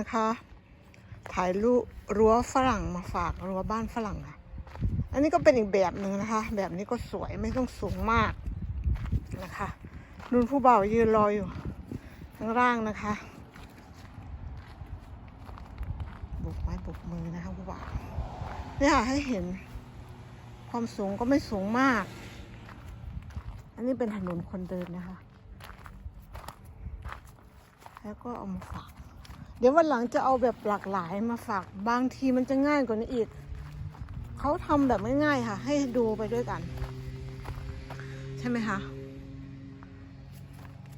นะคะ ถ่ายรูปรั้วฝรั่งมาฝากรั้วบ้านฝรั่งค่ะ อันนี้ก็เป็นอีกแบบหนึ่งนะคะ แบบนี้ก็สวยไม่ต้องสูงมากนะคะนุ่นผู้เบายืนรออยู่ข้างล่างนะคะบุกไม้บุกมือนะคะผู้บ่าวเนี่ยค่ะให้เห็นความสูงก็ไม่สูงมาก อันนี้เป็นถนนคนเดินนะคะ แล้วก็เอามาฝาก เดี๋ยววันหลังจะเอาแบบหลากหลายมาฝาก บางทีมันจะง่ายกว่านี้อีก เขาทำแบบง่ายๆค่ะ ให้ดูไปด้วยกัน ใช่ไหมคะ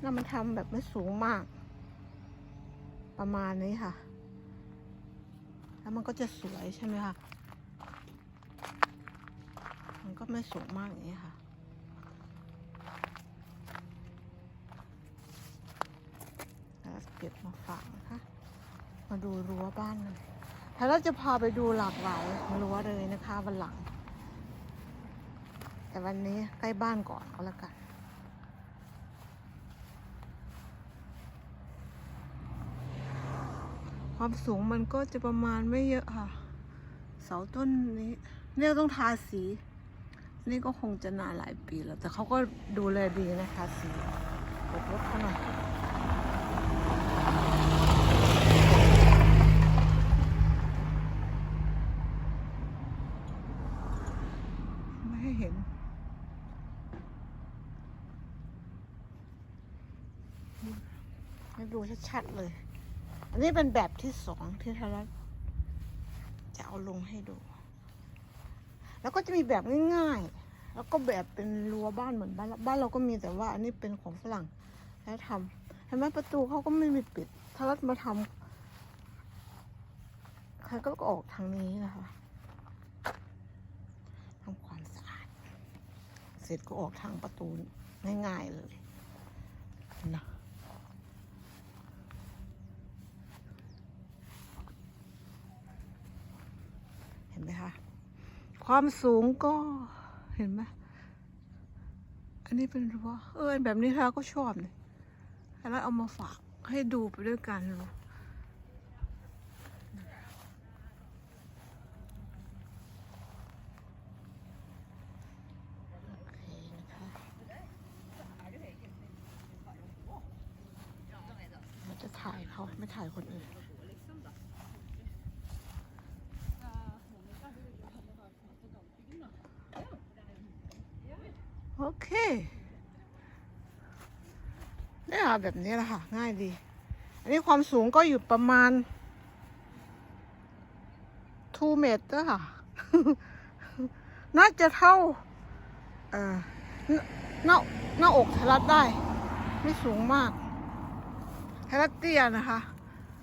แล้วมันทำแบบไม่สูงมาก ประมาณนี้ค่ะ แล้วมันก็จะสวยใช่ไหมคะ มันก็ไม่สูงมากอย่างนี้ค่ะ แล้วเก็บมาฝากนะคะ มาดูรั้วบ้านเลยถ้าเราจะพาไปดูหลากหลายรั้วเลยนะคะวันหลัง แต่วันนี้ใกล้บ้านก่อนก็แล้วกันความสูงมันก็จะประมาณไม่เยอะค่ะ เสาต้นนี้เนี่ยต้องทาสี นี่ก็คงจะนานหลายปีแล้ว แต่เขาก็ดูแลดีนะคะสีปกรถเขาหน่อย ไม่ให้เห็น ให้ดูชัดๆเลย อันนี้เป็นแบบที่สองที่ทารัตจะเอาลงให้ดู แล้วก็จะมีแบบง่ายๆ แล้วก็แบบเป็นรั้วบ้านเหมือนบ้านเราบ้านเราก็มีแต่ว่า อันนี้เป็นของฝรั่งแล้วทำเห็นไหมประตูเขาก็ไม่มีปิดถ้ารัฐมาทำใครก็ออกทางนี้นะคะทำความสะอาด เสร็จก็ออกทางประตูง่ายๆเลยนะเห็นไหมคะ ความสูงก็เห็นไหมอันนี้เป็นรั้วเออแบบนี้เราก็ชอบเลยแล้วเอามาฝากให้ดูไปด้วยกันรู้โอเคนะคะจะถ่ายเขาไม่ถ่ายคนอื่น โอเคเนี่ยค่ะแบบนี้แหละค่ะ ง่ายดี อันนี้ความสูงก็อยู่ประมาณ 2 เมตรค่ะ น่าจะเท่าเอ่อหน้าหน้าอกทะลัดได้ ไม่สูงมากทะลัดเตี้ยนะคะ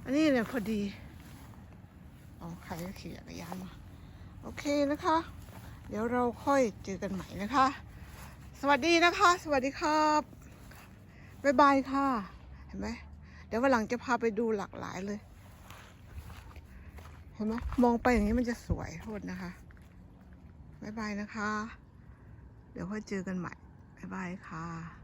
อันนี้เนี่ยพอดีอ๋อใครขี่จักรยานมา โอเคนะคะ เดี๋ยวเราค่อยเจอกันใหม่นะคะ สวัสดีนะคะ สวัสดีครับบ๊ายบายค่ะ เห็นไหมเดี๋ยววันหลังจะพาไปดูหลากหลายเลย เห็นไหมมองไปอย่างนี้มันจะสวยโทษนะคะบ๊ายบายนะคะ เดี๋ยวค่อยเจอกันใหม่บ๊ายบายค่ะ